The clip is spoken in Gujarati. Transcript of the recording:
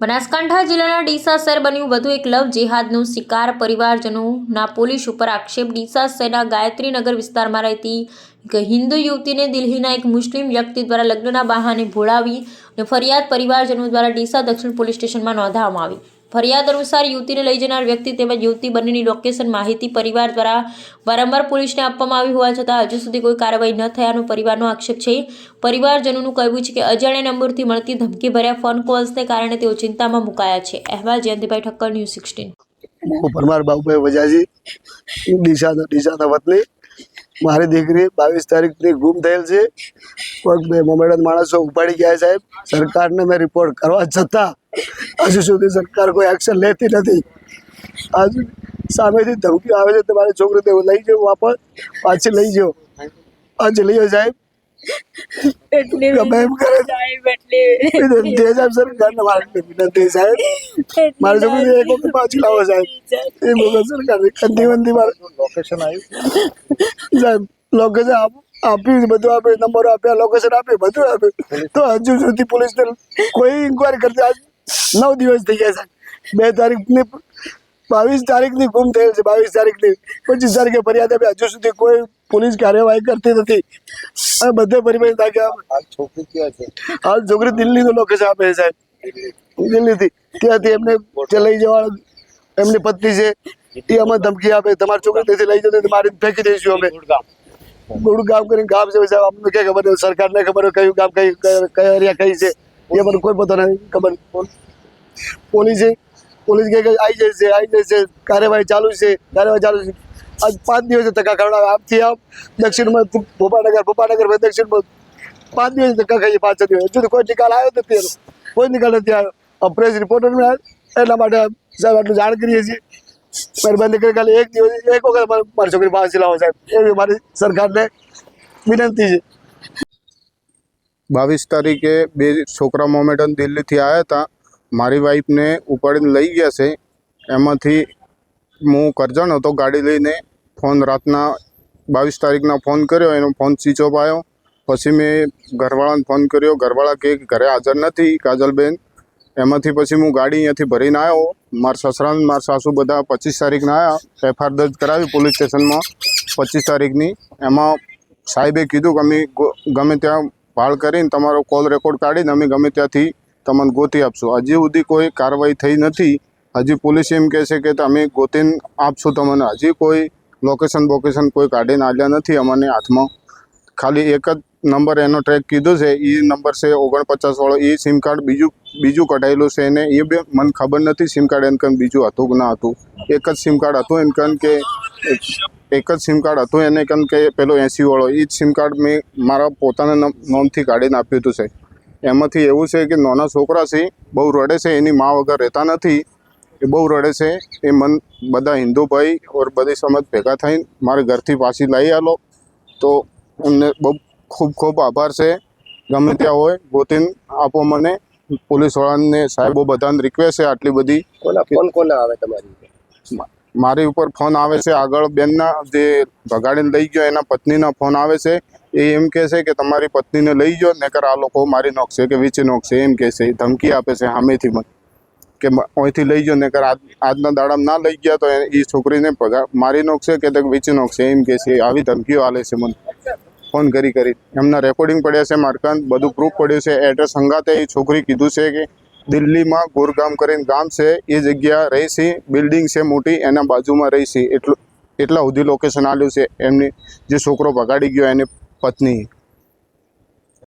બનાસકાંઠા જિલ્લાના ડીસા શહેર બન્યું વધુ એક લવ જેહાદનું શિકાર પરિવારજનોના પોલીસ ઉપર આક્ષેપ. ડીસા શહેરના ગાયત્રીનગર વિસ્તારમાં રહેતી એક હિન્દુ યુવતીને દિલ્હીના એક મુસ્લિમ વ્યક્તિ દ્વારા લગ્નના બહાને ભોળાવી અને ફરિયાદ પરિવારજનો દ્વારા ડીસા દક્ષિણ પોલીસ સ્ટેશનમાં નોંધાવવામાં આવી. ફરિયાદ અનુસાર યુવતીને લઈ જનાર વ્યક્તિ તેમજ યુવતી બંનેની લોકેશન માહિતી પરિવાર દ્વારા વારંવાર પોલીસને આપવામાં આવી હોવા છતાં હજુ સુધી કોઈ કાર્યવાહી ન થયાનો પરિવારનો આક્ષેપ છે. પરિવારજનોનું કહેવું છે કે અજાણ્યા નંબરથી મળતી ધમકી ભર્યા ફોન કોલ્સને કારણે તેઓ ચિંતામાં મુકાયા છે. અહેવાલ જયંતિભાઈ ઠક્કર, ન્યૂઝ સિક્સટીન. પરમાર બાબુભાઈ વજાજી ડીસાના ડીસાના વતની મારી દીકરી બાવીસ તારીખથી ગુમ થયેલ છે. કોઈક બે મમેડન માણસો ઉપાડી ગયા સાહેબ. સરકારને મેં રિપોર્ટ કરવા છતાં હજુ સુધી સરકાર કોઈ એક્શન લેતી નથી. હજુ સામેથી ધમકી આવે છે, તમારી છોકરી તો લઈ જાઓ વાપસ, પાછી લઈ જાઓ. આજે લઈ જાઓ સાહેબ. એટલી ગમે કરે સાહેબ એટલી વિનંતી સાહેબ સરકારને મારી વિનંતી સાહેબ. મારી છોકરી એક વખત પાછી લાવો સાહેબ. એ બોલો સરકાર કંદી વંદી મારે. લોકેશન આવ્યું સાહેબ લોકેશન આપ આપ્યું બધું આપ્યું નંબરો આપ્યા લોકેશન આપ્યું બધું આપ્યું તો હજુ સુધી પોલીસને કોઈ ઇન્કવાયરી કરતી આજ નવ દિવસ થઈ ગયા સાહેબ. બે તારીખની બાવીસ તારીખની ગુમ થયેલ છે બાવીસ તારીખની. પચીસ તારીખે ફરિયાદ આપી હજુ સુધી કોઈ પોલીસ કાર્યવાહી કરતી નથી. અને બધે પરિવાર હાલ છોકરી ક્યાં છે? હાલ છોકરી દિલ્હીનું લોકેશન આપે છે સાહેબ. દિલ્હીથી. ત્યાંથી એમને જે લઈ જવા એમની પત્ની છે એ અમે ધમકી આપે. તમારી છોકરી ત્યાંથી લઈ જતો મારી ફેંકી દઈશું અમે. ગુડ ગામ કરીને ગામ છે સાહેબ. અમને ક્યાં ખબર સરકારને ખબર કયું ગામ કઈ કયા કઈ એરિયા કઈ છે? એ મને કોઈ પતો નથી ખબર. પોલીસે પોલીસ કે આવી જશે આવી છે કાર્યવાહી ચાલુ છે. કાર્યવાહી ચાલુ છે. આજ પાંચ દિવસે ધક્કા ખવડાવે આમથી આમ દક્ષિણમાં ભોપાનગર ભોપાનગર દક્ષિણમાં પાંચ દિવસ ધક્કા ખાઈએ, પાંચ દિવસ. હજુ કોઈ નિકાલ આવ્યો નથી કોઈ નિકાલ નથી આવ્યો. પ્રેસ રિપોર્ટર એટલા માટે સાહેબ આટલું જાણ કરીએ છીએ. એક દિવસ, એક વખત મારી છોકરી પાસે લાવો સાહેબ. એવી મારી સરકારને વિનંતી છે. બાવીસ તારીખે બે છોકરા મોમેડન દિલ્હીથી આવ્યા હતા. મારી વાઈફને ઉપાડીને લઈ ગયા છે. એમાંથી હું કરજણ હતો ગાડી લઈને. ફોન રાતના બાવીસ તારીખના ફોન કર્યો, એનો ફોન સ્વિચ ઓફ આવ્યો. પછી મેં ઘરવાળાને ફોન કર્યો, ઘરવાળા કે ઘરે હાજર નથી કાજલબેન. એમાંથી પછી હું ગાડી અહીંયાથી ભરીને આવ્યો. મારા સસરાને, મારા સાસુ બધા પચીસ તારીખના આવ્યા. એફઆઈઆર દર્જ કરાવી પોલીસ સ્ટેશનમાં પચીસ તારીખની. એમાં સાહેબે કીધું કે અમે ગમે ત્યાં ભાળ કરીને તમારો કોલ રેકોર્ડ કાઢીને અમે ગમે ત્યાંથી તમને ગોતી આપશું. હજી સુધી કોઈ કાર્યવાહી થઈ નથી. હજી પોલીસ એમ કહે છે કે તમે ગોતીને આપશું તમને. હજી કોઈ લોકેશન બોકેશન કોઈ કાઢીને આવ્યા નથી, અમને હાથમાં. ખાલી એક જ નંબર એનો ટ્રેક કીધો છે એ નંબર છે ઓગણપચાસવાળો એ સિમ કાર્ડ બીજું બીજું કઢાયેલું છે એને, એ બે મને ખબર નથી સિમ કાર્ડ એને કંઈ બીજું હતું કે ના હતું. એક જ સિમ કાર્ડ હતું એને કંઈ કે, એક જ સિમ કાર્ડ હતું એને કંઈ કે પેલો એંસીવાળો એ જ સિમ કાર્ડ મેં મારા પોતાના નમ- નોમથી કાઢીને આપ્યું હતું છે એમાંથી એવું છે કે નાના છોકરા છે, બહુ રડે છે, એની મા વગર રહેતા નથી. એ બહુ રડે છે. એ મન બધા હિન્દુ ભાઈ ઓર બધી સમાજ ભેગા થઈને મારે ઘરથી પાછી લઈ આલો. તો એમને બહુ ખૂબ ખૂબ આભાર છે. ગમે ત્યાં હોય ગોતીન આપો મને. પોલીસવાળાને સાહેબો બધાને રિક્વેસ્ટ છે આટલી બધી. ફોન કોના આવે તમારી મારી ઉપર ફોન આવે છે આગળ બેનના જે ભગાડીને લઈ ગયો એના પત્નીના ફોન આવે છે. એ એમ કહે છે કે તમારી પત્નીને લઈ જાઓ નકર આ લોકો મારી નોખશે કે વેચી નોખશે. એમ કહે છે ધમકી આપે છે સામેથી મને. કે અહીંથી લઈ જાઓ ને આજ આજના દાડામાં ના લઈ ગયા તો એ છોકરીને પગાર મારી નોખશે કે વેચી નોખશે એમ કહે છે, આવી ધમકીઓ આલે છે મને. ફોન કરી કરી. એમના રેકોર્ડિંગ પડ્યા છે મારકાંત બધું પ્રૂફ પડ્યું છે. એડ્રેસ સંગાતે એ છોકરી કીધું છે કે દિલ્હીમાં ગોરગામ કરીને ગામ છે. એ જગ્યા રહી બિલ્ડિંગ છે મોટી, એના બાજુમાં રહી છે એટલું એટલા સુધી લોકેશન આવ્યું છે. એમની જે છોકરો ભગાડી ગયો એની પત્ની.